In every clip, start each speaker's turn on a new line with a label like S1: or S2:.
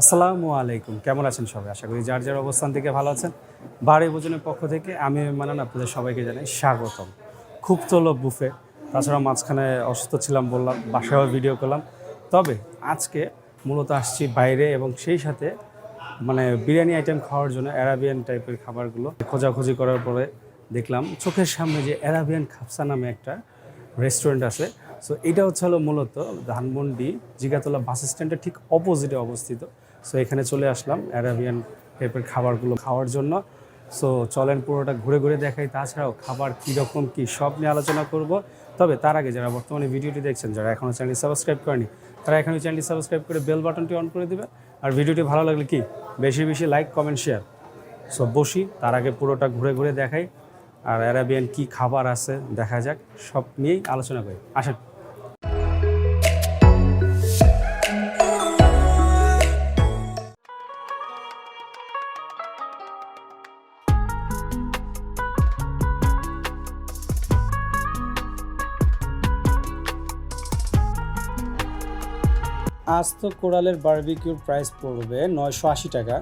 S1: আসসালামু আলাইকুম। কেমন আছেন সবাই? আশা করি যার যার অবস্থান থেকে ভালো আছেন। বাড়ি ভোজনের পক্ষ থেকে আমি মানান আপনাদের সবাইকে জানাই স্বাগতম। খুব তোলো বুফে। তাছাড়া মাঝখানে অসুস্থ ছিলাম বললাম বাসায় ভিডিও করলাম। তবে আজকে মূলত আসছি বাইরে এবং সেই সাথে মানে বিরিয়ানি আইটেম খাওয়ার জন্য অ্যারাবিয়ান টাইপের খাবারগুলো খোঁজাখুঁজি করার পরে দেখলাম চোখের সামনে যে অ্যারাবিয়ান খাপসা নামে একটা রেস্টুরেন্ট আছে। সো এটা হচ্ছে হলো মূলত ধানমন্ডি জিগাতলা বাস স্ট্যান্ডের ঠিক অপোজিটে অবস্থিত। সো এখানে চলে আসলাম অ্যারাবিয়ান টাইপের খাবারগুলো খাওয়ার জন্য। সো চলেন পুরোটা ঘুরে ঘুরে দেখাই। তাছাড়াও খাবার কীরকম কী সব নিয়ে আলোচনা করব। তবে তার আগে যারা বর্তমানে ভিডিওটি দেখছেন, যারা এখনও চ্যানেলটি সাবস্ক্রাইব করেনি, তারা এখনই চ্যানেলটি সাবস্ক্রাইব করে বেল বাটনটি অন করে দেবে। আর ভিডিওটি ভালো লাগলে কি, বেশি বেশি লাইক, কমেন্ট, শেয়ার। সো বসি, তার আগে পুরোটা ঘুরে ঘুরে দেখাই। আর অ্যারাবিয়ান কি খাবার আছে, দেখা যাক, সব নিয়েই আলোচনা করি। আসেন। আস্ত কোরালের বার্বিকিউর প্রাইস পড়বে নয়শো আশি টাকা।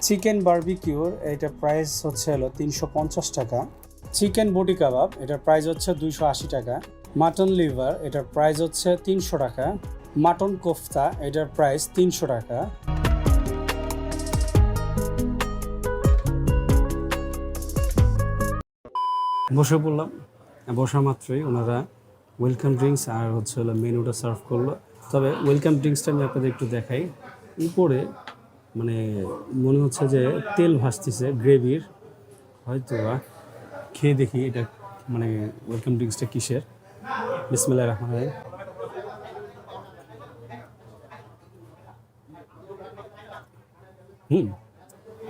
S1: চিকেন বারবিকিউর এটা প্রাইস হচ্ছে হলো তিনশো পঞ্চাশ টাকা। চিকেন বটি কাবাব, এটার প্রাইস হচ্ছে দুইশো আশি টাকা। মাটন লিভার এটার প্রাইস হচ্ছে তিনশো টাকা। মাটন কোফতা, এটার প্রাইস তিনশো টাকা। বসে পড়লাম। বসা মাত্রই ওনারা ওয়েলকাম ড্রিঙ্কস আর হচ্ছে হলো মেনুটা সার্ভ করল। তবে ওয়েলকাম ড্রিঙ্কসটা আমি আপনাদের একটু দেখাই। উপরে মানে মনে হচ্ছে যে তেল ভাসতেছে গ্রেভির হয়তো বা খেয়ে দেখি এটা মানে ওয়েলকাম ড্রিঙ্কসটা কিসের। বিসমিল্লাহ রহমান রাহিম। হুম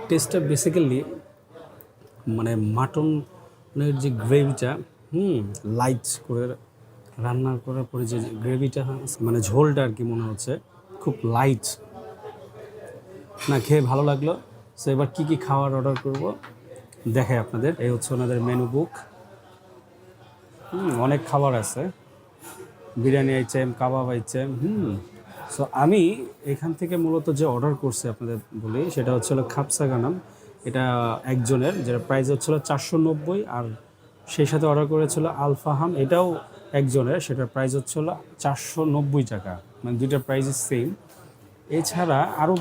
S1: টেস্টটা বেসিক্যালি মানে মাটনের যে গ্রেভিটা হুম লাইট করে রান্না করার পরে যে গ্রেভিটা মানে ঝোলটা আর কি মনে হচ্ছে, খুব লাইট না, খেয়ে ভালো লাগল। সো এবার কী কী খাবার অর্ডার করব দেখে আপনাদের। এই হচ্ছে ওনাদের মেনু বুক হুম, অনেক খাবার আছে। বিরিয়ানি আইটেম কাবাব আইটেম হুম। সো আমি এখান থেকে মূলত যে অর্ডার করছি আপনাদের বলি, সেটা হচ্ছে হলো খাপসা গানাম এটা একজনের যেটা প্রাইস হচ্ছিল চারশো নব্বই, আর সেই সাথে অর্ডার করেছিল আলফাহাম। এটাও একজনের, সেটার প্রাইস হচ্ছিল চারশো নব্বই টাকা। মানে দুইটার প্রাইস সেম এছাড়া আরও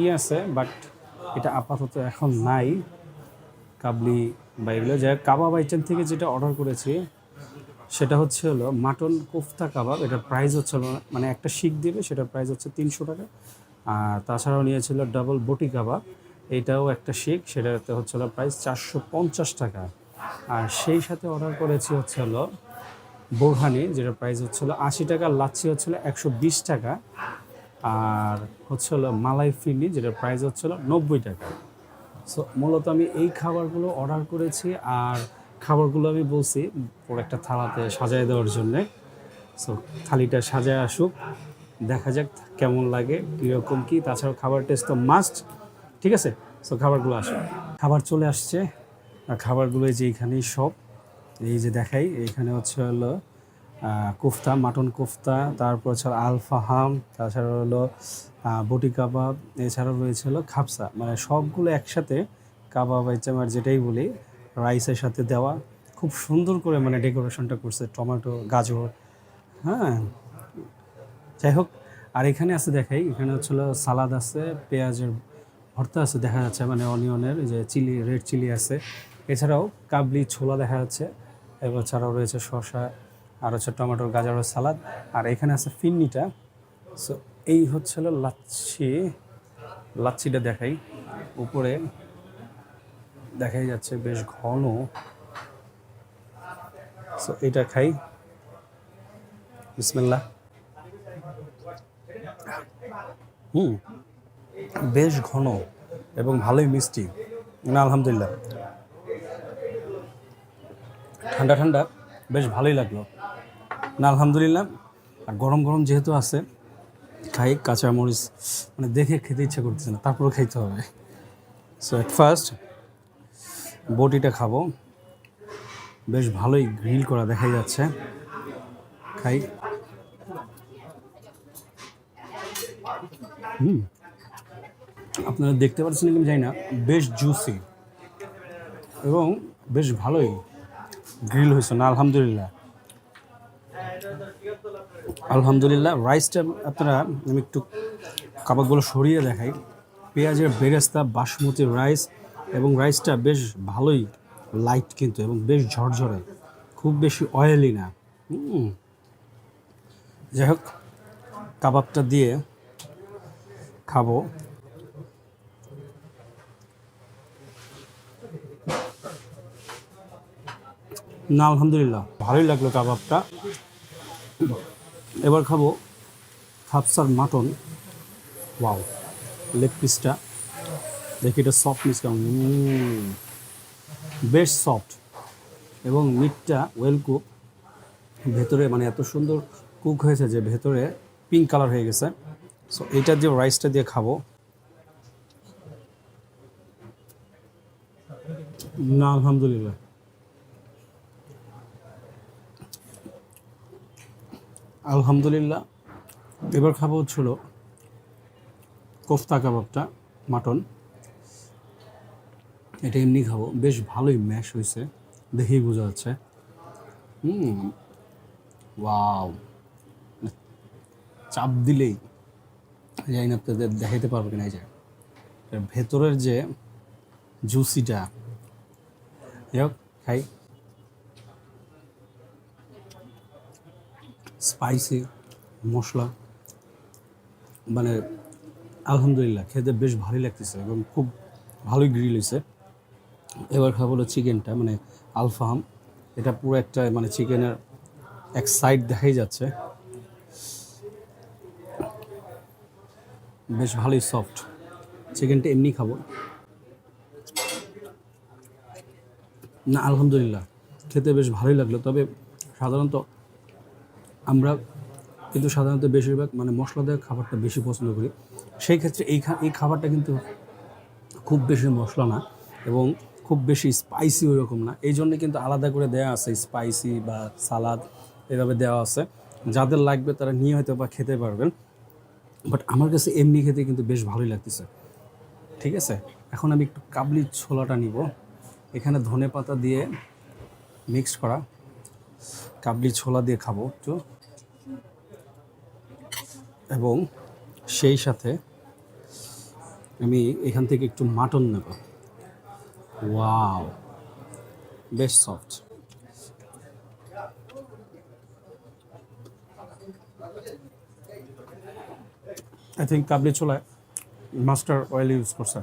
S1: ইয়ে আছে বাট এটা আপাতত এখন নাই। কাবলি বা এগুলো যাই কাবাব আইটেম থেকে যেটা অর্ডার করেছি, সেটা হচ্ছে হলো মাটন কোফতা কাবাব। এটার প্রাইস হচ্ছে হলো মানে একটা শিক দেবে, সেটার প্রাইস হচ্ছে তিনশো টাকা। আর তাছাড়াও নিয়েছিল ডাবল বটি কাবাব। এটাও একটা শিক সেটাতে হচ্ছে হলো প্রাইস চারশো পঞ্চাশ টাকা। আর সেই সাথে অর্ডার করেছি হচ্ছে হলো বোরহানি, যেটা প্রাইস হচ্ছিল আশি টাকা, লাচ্ছি হচ্ছিল একশো বিশ টাকা, আর হচ্ছে হলো মালাই ফিরনি যেটা প্রাইস হচ্ছিল নব্বই টাকা। সো মূলত আমি এই খাবারগুলো অর্ডার করেছি, আর খাবারগুলো আমি বলছি পুরো একটা থালাতে সাজায় দেওয়ার জন্যে। সো থালিটা সাজায় আসুক, দেখা যাক কেমন লাগে, কীরকম কী। তাছাড়াও খাবার টেস্ট তো মাস্ট ঠিক আছে? সো খাবারগুলো আসুক। খাবার চলে আসছে, আর খাবারগুলো যে এইখানেই সব। এই যে দেখাই, এখানে হচ্ছে হলো কোফতা, মাটন কোফতা, তারপর হচ্ছে আলফাহাম তাছাড়া হলো বটি কাবাব, এছাড়াও রয়েছে হলো খাপসা মানে সবগুলো একসাথে কাবাব আইটেম আর যেটাই বলি, রাইসের সাথে দেওয়া, খুব সুন্দর করে মানে ডেকোরেশনটা করছে, টমেটো, গাজর হ্যাঁ। যাই হোক, আর এখানে আছে দেখাই, এখানে হচ্ছে হলো সালাদ আছে, পেঁয়াজের ভর্তা আছে, দেখা যাচ্ছে মানে অনিয়নের যে চিলি রেড চিলি আছে। এছাড়াও কাবলি ছোলা দেখা যাচ্ছে। এছাড়াও রয়েছে শসা, আর হচ্ছে টমেটোর গাজরের সালাদ। আর এখানে আছে ফিন্নিটা। সো এই হচ্ছে লাচ্ছি। লাচ্ছিটা দেখাই। উপরে দেখাই যাচ্ছে বেশ ঘন। সো এটা খাই। বিসমিল্লাহ। হুম, বেশ ঘন এবং ভালোই মিষ্টি। আলহামদুলিল্লাহ। ঠান্ডা ঠান্ডা। বেশ ভালোই লাগল। না, আলহামদুলিল্লাহ। আর গরম গরম যেহেতু আছে, খাই কাঁচামরিচ মানে দেখে খেতে ইচ্ছা করতেছে না, তারপরেও খাইতে হবে। সো অ্যাট ফার্স্ট বটিটা খাব। বেশ ভালোই গ্রিল করা দেখা যাচ্ছে। খাই। হুম। আপনারা দেখতে পাচ্ছেন কি জানি না। বেশ জুসি এবং বেশ ভালোই। গ্রিল হয়েছে না, আলহামদুলিল্লাহ। আলহামদুলিল্লাহ, রাইসটা আপনারা, আমি একটু কাবাবগুলো সরিয়ে দেখাই। পেঁয়াজের বেরেস্তা, বাসমতি রাইস, এবং রাইসটা বেশ ভালোই লাইট কিন্তু, এবং বেশ ঝরঝরে। খুব বেশি অয়েলি না। যাই হোক, কাবাবটা দিয়ে খাব। না, আলহামদুলিল্লাহ। ভালোই লাগল কাবাবটা। এবার খাব হাফসার মাটন। ওয়াও, লেগ পিসটা। দেখি এটা সফটনেস কেমন। বেশ সফট এবং মিটটা ওয়েল কুক ভেতরে মানে এত সুন্দর কুক হয়েছে যে ভেতরে পিঙ্ক কালার হয়ে গেছে। সো এটা দিয়ে রাইসটা দিয়ে খাব। না, আলহামদুলিল্লাহ। আলহামদুলিল্লাহ। এবার খাব হচ্ছিল কোফতা কাবাবটা, মাটন। এটা এমনি খাব। বেশ ভালোই ম্যাশ হয়েছে, দেখেই বোঝা যাচ্ছে। হুম, ওয়াও। চাপ দিলেই, জানি না আপনাদের দেখাইতে পারব কিনা এই যে। ভেতরের যে জুসিটা যাই হোক, খাই। স্পাইসি, মশলা মানে আলহামদুলিল্লাহ খেতে বেশ ভালোই লাগতেছে এবং খুব ভালোই গ্রিল হয়েছে এবার খাব হলো চিকেনটা মানে আলফাহাম এটা পুরো একটা মানে চিকেনের এক সাইড দেখাই যাচ্ছে। বেশ ভালোই সফট চিকেনটা এমনি খাব। না, আলহামদুলিল্লাহ। খেতে বেশ ভালোই লাগল, তবে সাধারণত আমরা কিন্তু সাধারণত বেশিরভাগ মানে মশলা দেওয়া খাবারটা বেশি পছন্দ করি। সেই ক্ষেত্রে এই এই খাবারটা কিন্তু খুব বেশি মশলা না এবং খুব বেশি স্পাইসি ওইরকম না। এই জন্য কিন্তু আলাদা করে দেওয়া আছে স্পাইসি বা সালাদ, এভাবে দেওয়া আছে। যাদের লাগবে তারা নিয়ে হয়তো বা খেতে পারবেন। বাট আমার কাছে এমনি খেতে কিন্তু বেশ ভালোই লাগতেছে। ঠিক আছে? এখন আমি একটু কাবলি ছোলাটা নিব। এখানে ধনে পাতা দিয়ে মিক্সড করা। কাবলি ছোলা দিয়ে খাব একটু। এবং সেই সাথে আমি এখান থেকে একটু মাটন নেব। ওয়াও, বেশ সফট। আই থিঙ্ক কাবলি ছোলায় মাস্টার অয়েল ইউজ করছে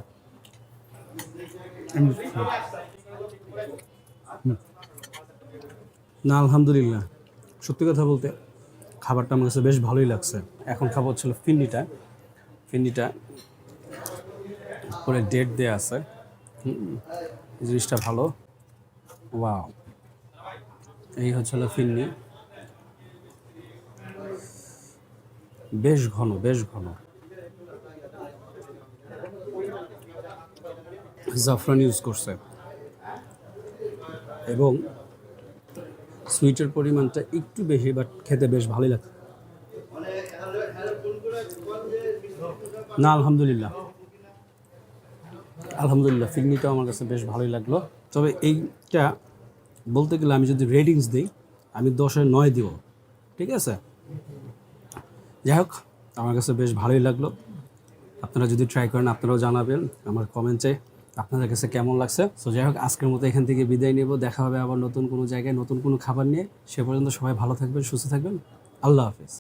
S1: না, আলহামদুলিল্লাহ। সত্যি কথা বলতে খাবারটা আমার কাছে বেশ ভালোই লাগছে। এখন খাবার হচ্ছিল ফিন্ডিটা ফিন্ডিটা করে ডেট দেওয়া আছে। জিনিসটা ভালো। ওয়াও। এই হচ্ছিল ফিন্নি। বেশ ঘন বেশ ঘন। জাফরান ইউজ করছে। এবং সুইটের পরিমাণটা একটু বেশি বাট খেতে বেশ ভালোই লাগে না, আলহামদুলিল্লাহ। আলহামদুলিল্লাহ, ফিগনিটাও আমার কাছে বেশ ভালোই লাগল। তবে এইটা বলতে গেলে আমি যদি রেটিংস দিই, আমি দশে নয় দিব, ঠিক আছে? যাই হোক, আমার কাছে বেশ ভালোই লাগল। আপনারা যদি ট্রাই করেন, আপনারাও জানাবেন আমার কমেন্টে আপনাদের কাছে কেমন লাগছে? সো যাই হোক, আজকের মতো এখান থেকে বিদায় নেব। দেখা হবে আবার নতুন কোনো জায়গায় নতুন কোনো খাবার নিয়ে। সে পর্যন্ত সবাই ভালো থাকবেন, সুস্থ থাকবেন। আল্লাহ হাফেজ।